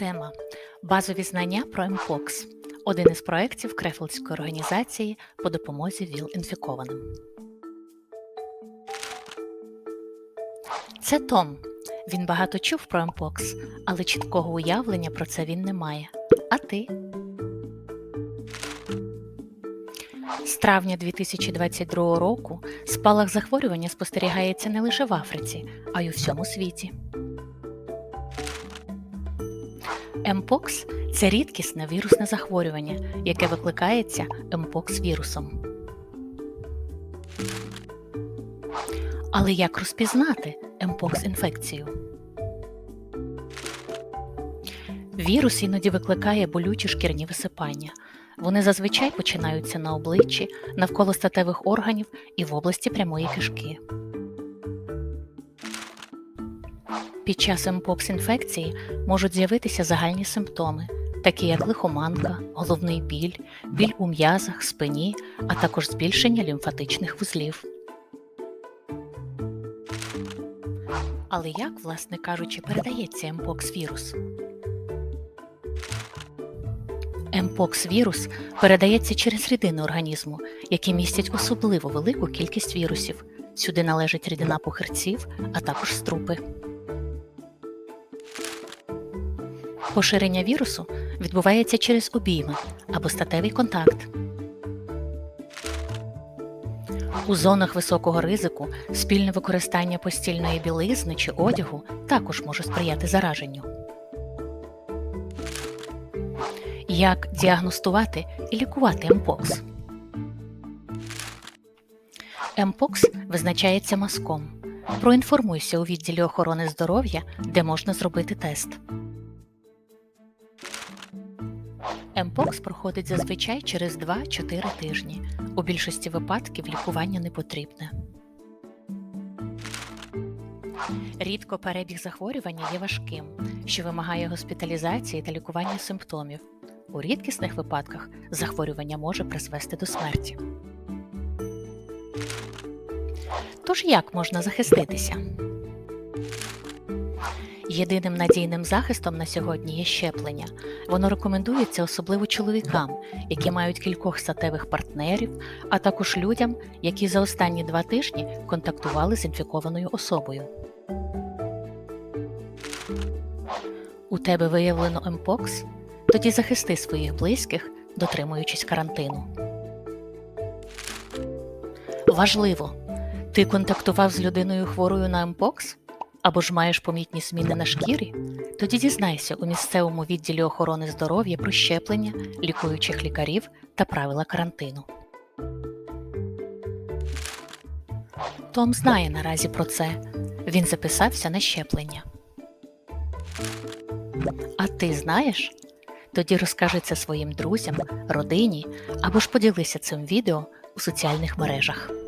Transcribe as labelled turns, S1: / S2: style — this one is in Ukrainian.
S1: Тема Базові знання про МПОКС один із проєктів Крефельдської організації по допомозі ВІЛ-інфікованим. Це Том. Він багато чув про МПОКС, але чіткого уявлення про це він не має. А ти? З травня 2022 року спалах захворювання спостерігається не лише в Африці, а й у всьому світі. МПОКС це рідкісне вірусне захворювання, яке викликається МПОКС-вірусом. Але як розпізнати МПОКС-інфекцію? Вірус іноді викликає болючі шкірні висипання. Вони зазвичай починаються на обличчі, навколо статевих органів і в області прямої кишки. Під час МПОКС-інфекції можуть з'явитися загальні симптоми, такі як лихоманка, головний біль, біль у м'язах, спині, а також збільшення лімфатичних вузлів. Але як, власне кажучи, передається МПОКС-вірус? МПОКС-вірус передається через рідини організму, які містять особливо велику кількість вірусів. Сюди належить рідина пухирців, а також струпи. Поширення вірусу відбувається через обійми або статевий контакт. У зонах високого ризику спільне використання постільної білизни чи одягу також може сприяти зараженню. Як діагностувати і лікувати МПОКС? МПОКС визначається мазком. Проінформуйся у відділі охорони здоров'я, де можна зробити тест. МПОКС проходить зазвичай через 2-4 тижні. У більшості випадків лікування не потрібне. Рідко перебіг захворювання є важким, що вимагає госпіталізації та лікування симптомів. У рідкісних випадках захворювання може призвести до смерті. Тож як можна захиститися? Єдиним надійним захистом на сьогодні є щеплення. Воно рекомендується особливо чоловікам, які мають кількох статевих партнерів, а також людям, які за останні два тижні контактували з інфікованою особою. У тебе виявлено МПОКС? Тоді захисти своїх близьких, дотримуючись карантину. Важливо! Ти контактував з людиною хворою на МПОКС? Або ж маєш помітні зміни на шкірі? Тоді дізнайся у місцевому відділі охорони здоров'я про щеплення, лікуючих лікарів та правила карантину. Том знає наразі про це. Він записався на щеплення. А ти знаєш? Тоді розкажи це своїм друзям, родині або ж поділися цим відео у соціальних мережах.